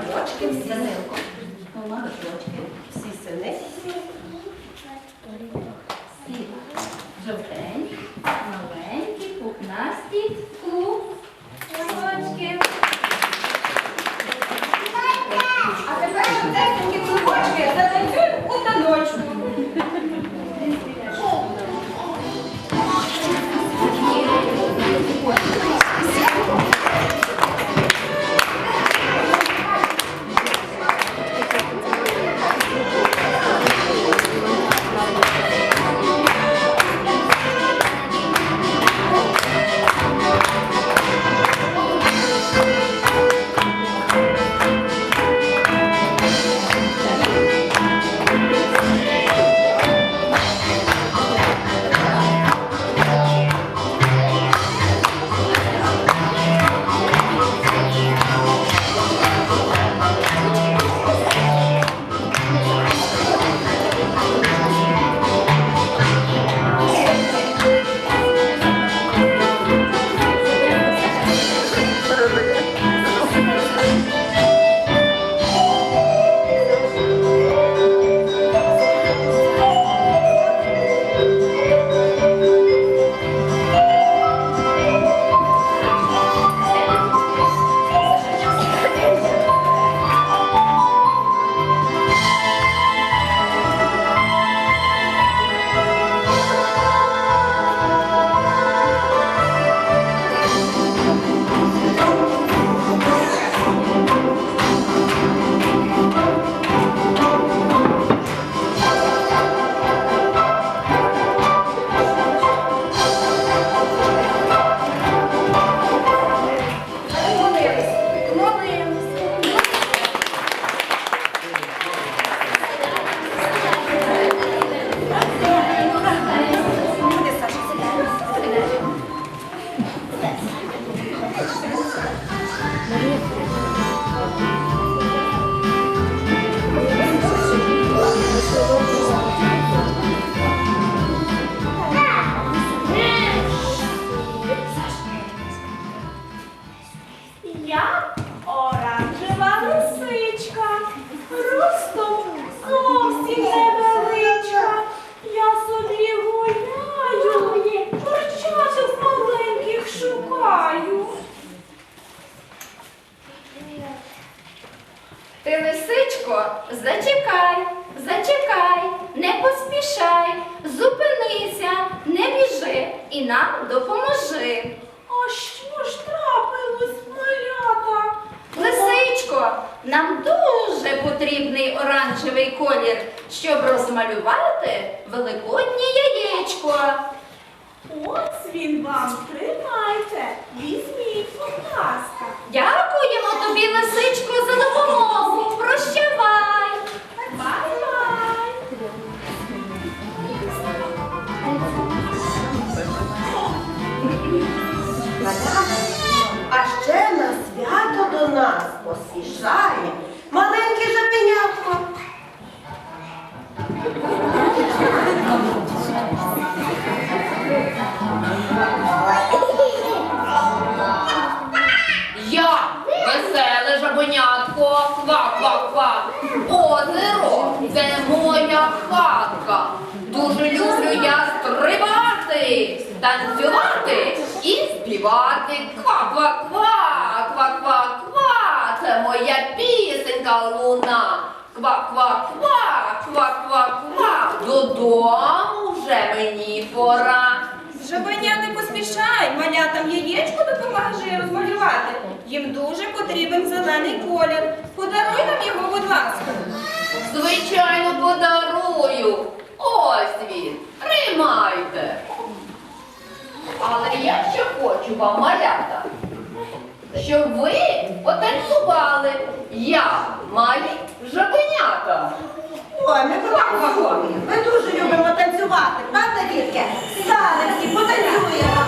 кръчки в сенелко. Помага кръчки си. Колір, щоб розмалювати великоднє яєчко. Ось він вам, тримайте, візьміть, будь ласка. Дякуємо тобі, лисичко, за допомогу. Прощавай. Бай-бай. А ще на свято до нас поспішає Озеро це моя хатка. Дуже люблю я стрибати, танцювати і співати. Ква-ква-ква, ква-ква-ква. Це моя пісенька луна. Ква-ква-ква, ква-ква-ква. Додому вже мені пора. Жабеня не поспішай, малятам яєчко допомагає розмалювати. Їм дуже потрібен зелений колір. Подаруй нам його, будь ласка. Звичайно, подарую. Ось він. Тримайте. Але я ще хочу вам малята, щоб ви потанцювали. Я малі жабенята. Ой, ми правильно. Ми дуже любимо танцювати, правда, дітки? Стали всі, потанцюємо.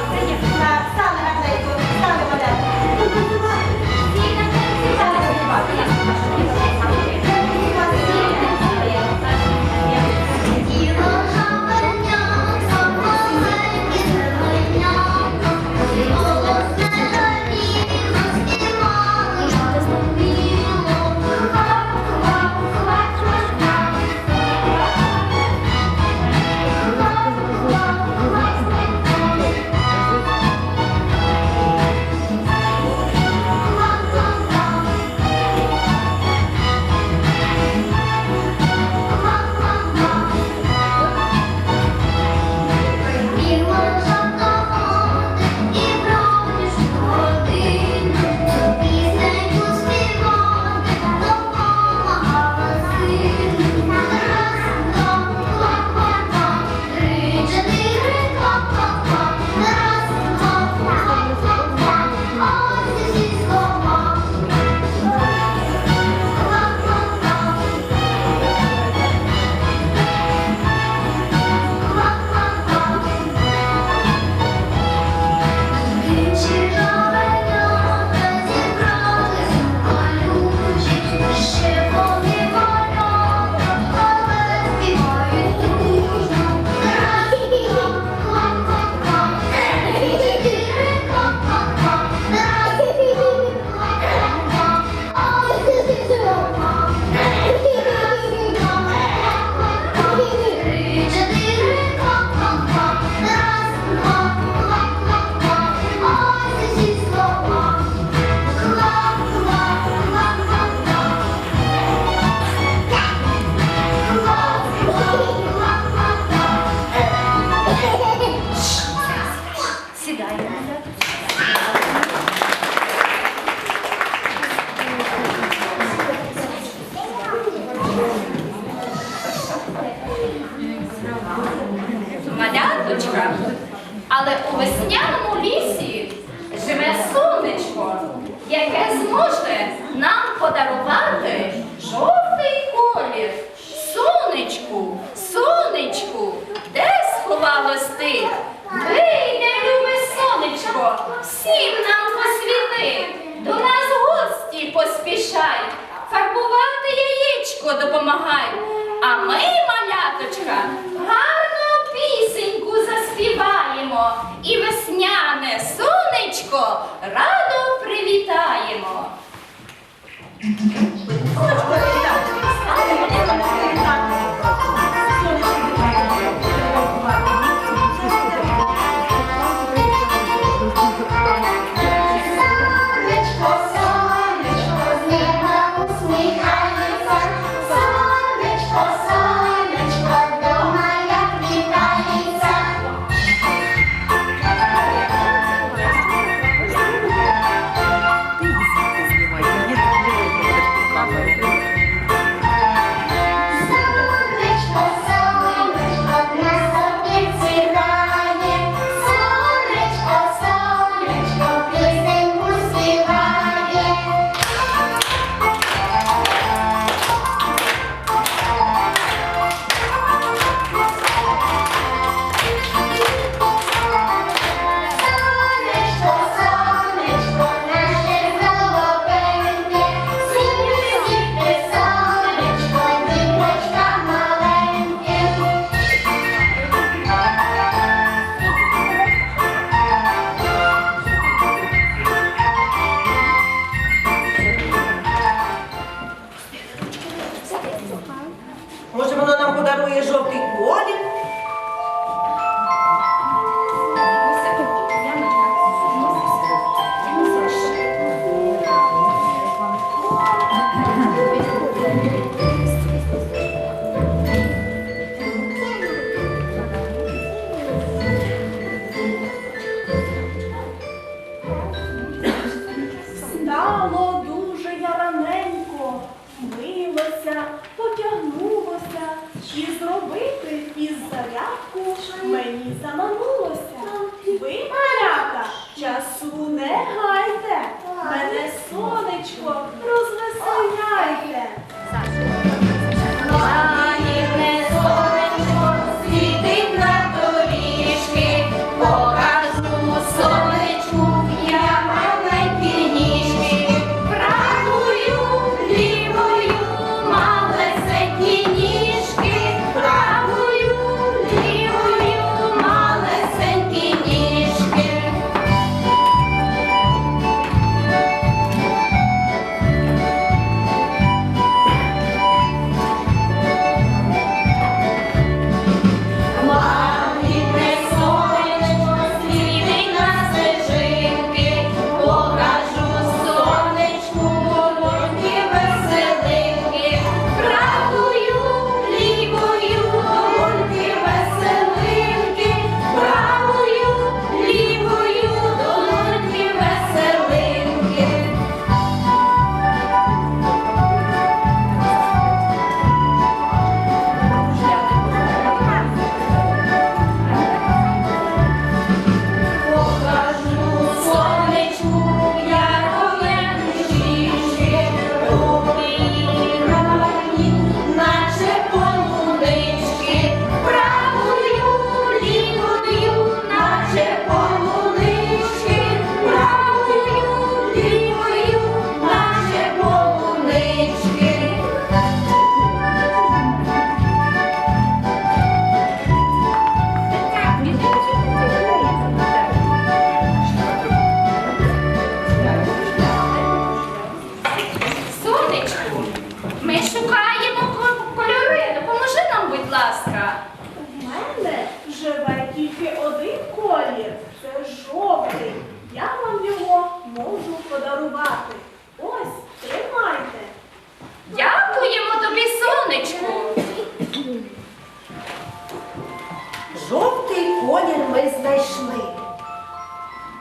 Але у весняному лісі живе сонечко, яке зможе нам подарувати жовтий колір. Сонечку, сонечку, де сховалось ти? Вийде, любе сонечко, всім нам посвіти. До нас гості поспішай, фарбувати яєчко допомагай. А ми, маляточка, заспіваємо. І весняне сонечко і зробити із зарядку мені заманулося. Ви, малята, часу не гайте, мене сонечко розвеселяйте.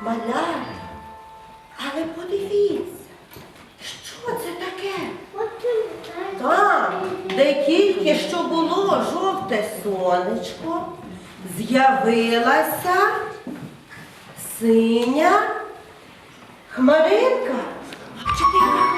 Малята, але подивіться, що це таке? Там, де тільки що було жовте сонечко, з'явилася Синя. Хмаринка. Чи ти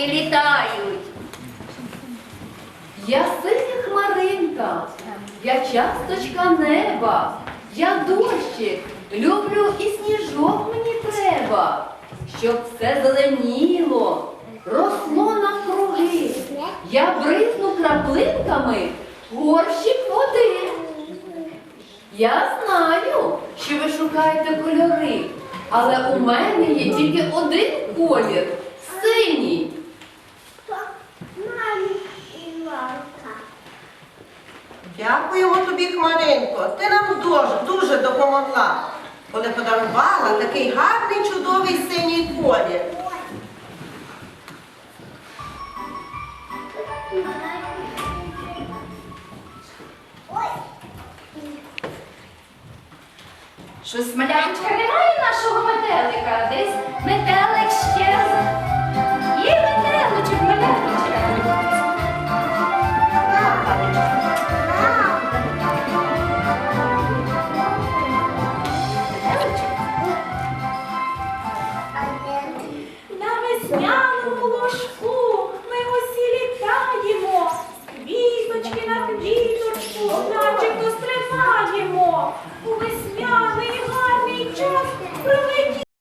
метелики літають. Я синя хмаринка, я часточка неба, я дощик, люблю і сніжок мені треба, щоб все зеленіло, росло навкруги. Я бризну краплинками горщик води. Я знаю, що ви шукаєте кольори, але у мене є тільки один колір синій. Дякуємо тобі, Хмаринко. Ти нам дуже, дуже допомогла, коли подарувала такий гарний, чудовий синій колір. Щось маляточка немає нашого